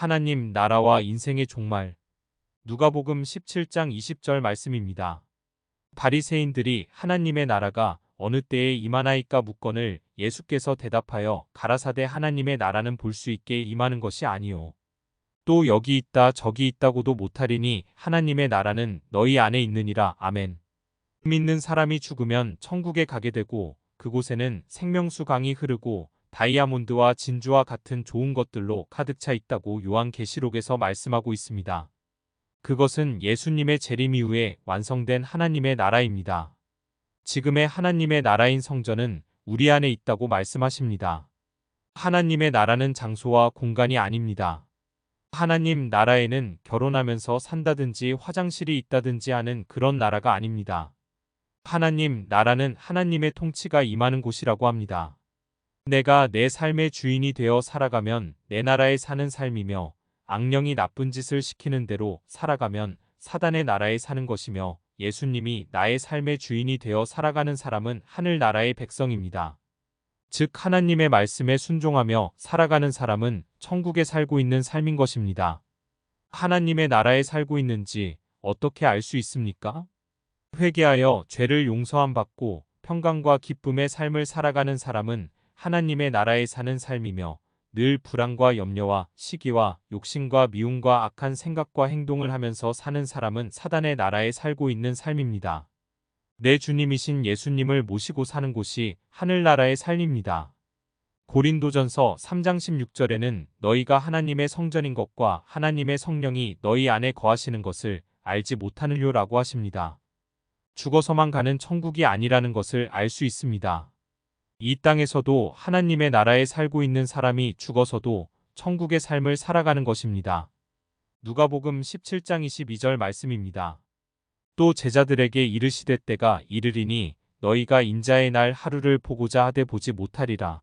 하나님 나라와 인생의 종말. 누가복음 17장 20절 말씀입니다. 바리새인들이 하나님의 나라가 어느 때에 임하나이까 묻건을 예수께서 대답하여 가라사대 하나님의 나라는 볼 수 있게 임하는 것이 아니요 또 여기 있다 저기 있다고도 못하리니 하나님의 나라는 너희 안에 있느니라 아멘. 믿는 사람이 죽으면 천국에 가게 되고 그곳에는 생명수 강이 흐르고 다이아몬드와 진주와 같은 좋은 것들로 가득 차 있다고 요한 계시록에서 말씀하고 있습니다. 그것은 예수님의 재림 이후에 완성된 하나님의 나라입니다. 지금의 하나님의 나라인 성전은 우리 안에 있다고 말씀하십니다. 하나님의 나라는 장소와 공간이 아닙니다. 하나님 나라에는 결혼하면서 산다든지 화장실이 있다든지 하는 그런 나라가 아닙니다. 하나님 나라는 하나님의 통치가 임하는 곳이라고 합니다. 내가 내 삶의 주인이 되어 살아가면 내 나라에 사는 삶이며 악령이 나쁜 짓을 시키는 대로 살아가면 사단의 나라에 사는 것이며 예수님이 나의 삶의 주인이 되어 살아가는 사람은 하늘 나라의 백성입니다. 즉 하나님의 말씀에 순종하며 살아가는 사람은 천국에 살고 있는 삶인 것입니다. 하나님의 나라에 살고 있는지 어떻게 알 수 있습니까? 회개하여 죄를 용서함 받고 평강과 기쁨의 삶을 살아가는 사람은 하나님의 나라에 사는 삶이며 늘 불안과 염려와 시기와 욕심과 미움과 악한 생각과 행동을 하면서 사는 사람은 사단의 나라에 살고 있는 삶입니다. 내 주님이신 예수님을 모시고 사는 곳이 하늘나라의 삶입니다. 고린도전서 3장 16절에는 너희가 하나님의 성전인 것과 하나님의 성령이 너희 안에 거하시는 것을 알지 못하느냐라고 하십니다. 죽어서만 가는 천국이 아니라는 것을 알 수 있습니다. 이 땅에서도 하나님의 나라에 살고 있는 사람이 죽어서도 천국의 삶을 살아가는 것입니다. 누가복음 17장 22절 말씀입니다. 또 제자들에게 이르시되 때가 이르리니 너희가 인자의 날 하루를 보고자 하되 보지 못하리라.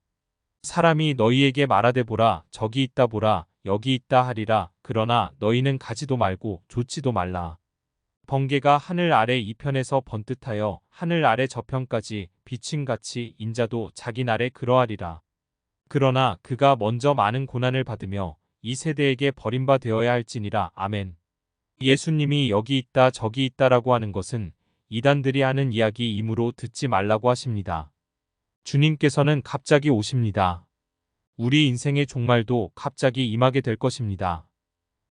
사람이 너희에게 말하되 보라 저기 있다 보라 여기 있다 하리라 그러나 너희는 가지도 말고 좇지도 말라. 번개가 하늘 아래 이편에서 번듯하여 하늘 아래 저편까지 비침같이 인자도 자기 날에 그러하리라. 그러나 그가 먼저 많은 고난을 받으며 이 세대에게 버림바 되어야 할지니라. 아멘. 예수님이 여기 있다 저기 있다라고 하는 것은 이단들이 하는 이야기이므로 듣지 말라고 하십니다. 주님께서는 갑자기 오십니다. 우리 인생의 종말도 갑자기 임하게 될 것입니다.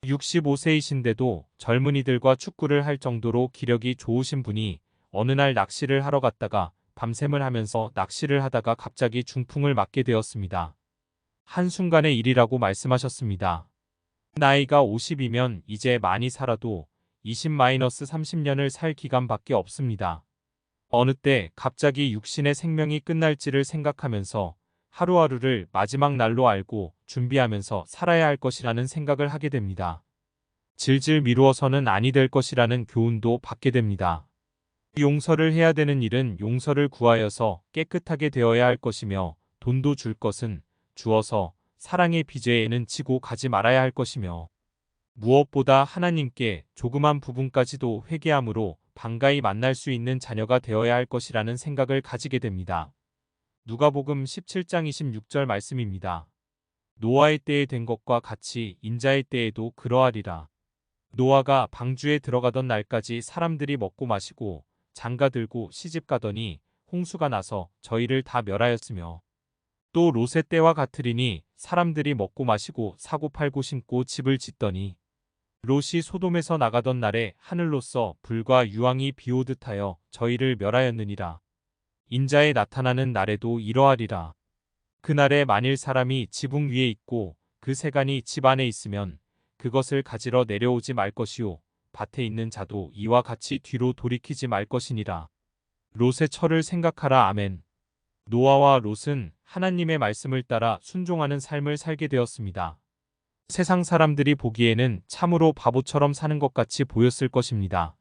65세이신데도 젊은이들과 축구를 할 정도로 기력이 좋으신 분이 어느 날 낚시를 하러 갔다가 밤샘을 하면서 낚시를 하다가 갑자기 중풍을 맞게 되었습니다. 한순간의 일이라고 말씀하셨습니다. 나이가 50이면 이제 많이 살아도 20-30년을 살 기간밖에 없습니다. 어느 때 갑자기 육신의 생명이 끝날지를 생각하면서 하루하루를 마지막 날로 알고 준비하면서 살아야 할 것이라는 생각을 하게 됩니다. 질질 미루어서는 아니 될 것이라는 교훈도 받게 됩니다. 용서를 해야 되는 일은 용서를 구하여서 깨끗하게 되어야 할 것이며 돈도 줄 것은 주어서 사랑의 비제에는 지고 가지 말아야 할 것이며 무엇보다 하나님께 조그만 부분까지도 회개함으로 반가이 만날 수 있는 자녀가 되어야 할 것이라는 생각을 가지게 됩니다. 누가복음 17장 26절 말씀입니다. 노아의 때에 된 것과 같이 인자의 때에도 그러하리라. 노아가 방주에 들어가던 날까지 사람들이 먹고 마시고 장가 들고 시집 가더니 홍수가 나서 저희를 다 멸하였으며 또 롯의 때와 같으리니 사람들이 먹고 마시고 사고 팔고 심고 집을 짓더니 롯이 소돔에서 나가던 날에 하늘로서 불과 유황이 비오듯하여 저희를 멸하였느니라. 인자에 나타나는 날에도 이러하리라. 그날에 만일 사람이 지붕 위에 있고 그 세간이 집 안에 있으면 그것을 가지러 내려오지 말 것이요 밭에 있는 자도 이와 같이 뒤로 돌이키지 말 것이니라. 롯의 철을 생각하라 아멘. 노아와 롯은 하나님의 말씀을 따라 순종하는 삶을 살게 되었습니다. 세상 사람들이 보기에는 참으로 바보처럼 사는 것 같이 보였을 것입니다.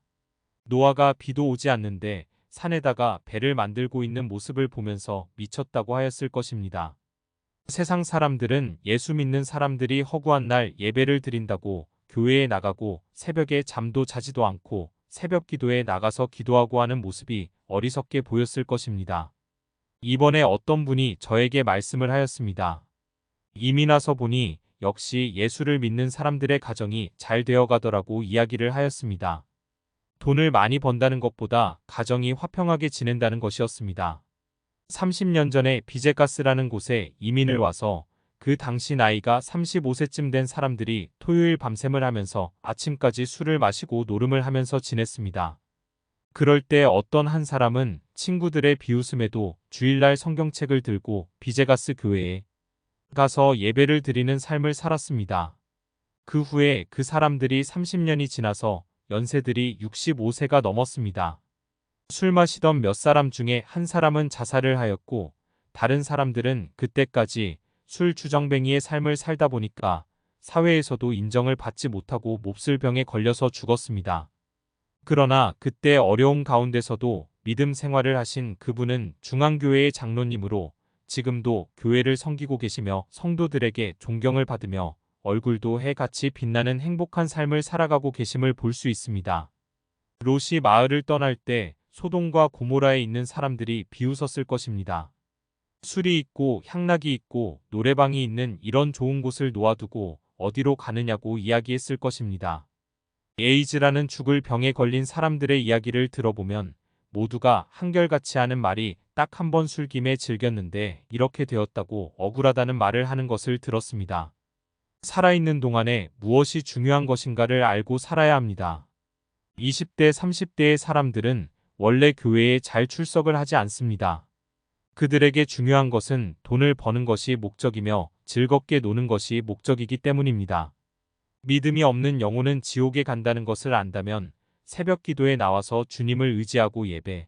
노아가 비도 오지 않는데 산에다가 배를 만들고 있는 모습을 보면서 미쳤다고 하였을 것입니다. 세상 사람들은 예수 믿는 사람들이 허구한 날 예배를 드린다고 교회에 나가고 새벽에 잠도 자지도 않고 새벽 기도에 나가서 기도하고 하는 모습이 어리석게 보였을 것입니다. 이번에 어떤 분이 저에게 말씀을 하였습니다. 이미 나서 보니 역시 예수를 믿는 사람들의 가정이 잘 되어 가더라고 이야기를 하였습니다. 돈을 많이 번다는 것보다 가정이 화평하게 지낸다는 것이었습니다. 30년 전에 비제가스라는 곳에 이민을 와서 그 당시 나이가 35세쯤 된 사람들이 토요일 밤샘을 하면서 아침까지 술을 마시고 노름을 하면서 지냈습니다. 그럴 때 어떤 한 사람은 친구들의 비웃음에도 주일날 성경책을 들고 비제가스 교회에 가서 예배를 드리는 삶을 살았습니다. 그 후에 그 사람들이 30년이 지나서 연세들이 65세가 넘었습니다. 술 마시던 몇 사람 중에 한 사람은 자살을 하였고 다른 사람들은 그때까지 술 주정뱅이의 삶을 살다 보니까 사회에서도 인정을 받지 못하고 몹쓸 병에 걸려서 죽었습니다. 그러나 그때 어려움 가운데서도 믿음 생활을 하신 그분은 중앙교회의 장로님으로 지금도 교회를 섬기고 계시며 성도들에게 존경을 받으며 얼굴도 해같이 빛나는 행복한 삶을 살아가고 계심을 볼 수 있습니다. 롯이 마을을 떠날 때 소돔과 고모라에 있는 사람들이 비웃었을 것입니다. 술이 있고 향락이 있고 노래방이 있는 이런 좋은 곳을 놓아두고 어디로 가느냐고 이야기했을 것입니다. 에이즈라는 죽을 병에 걸린 사람들의 이야기를 들어보면 모두가 한결같이 하는 말이 딱 한 번 술김에 즐겼는데 이렇게 되었다고 억울하다는 말을 하는 것을 들었습니다. 살아있는 동안에 무엇이 중요한 것인가를 알고 살아야 합니다. 20대, 30대의 사람들은 원래 교회에 잘 출석을 하지 않습니다. 그들에게 중요한 것은 돈을 버는 것이 목적이며 즐겁게 노는 것이 목적이기 때문입니다. 믿음이 없는 영혼은 지옥에 간다는 것을 안다면 새벽 기도에 나와서 주님을 의지하고 예배,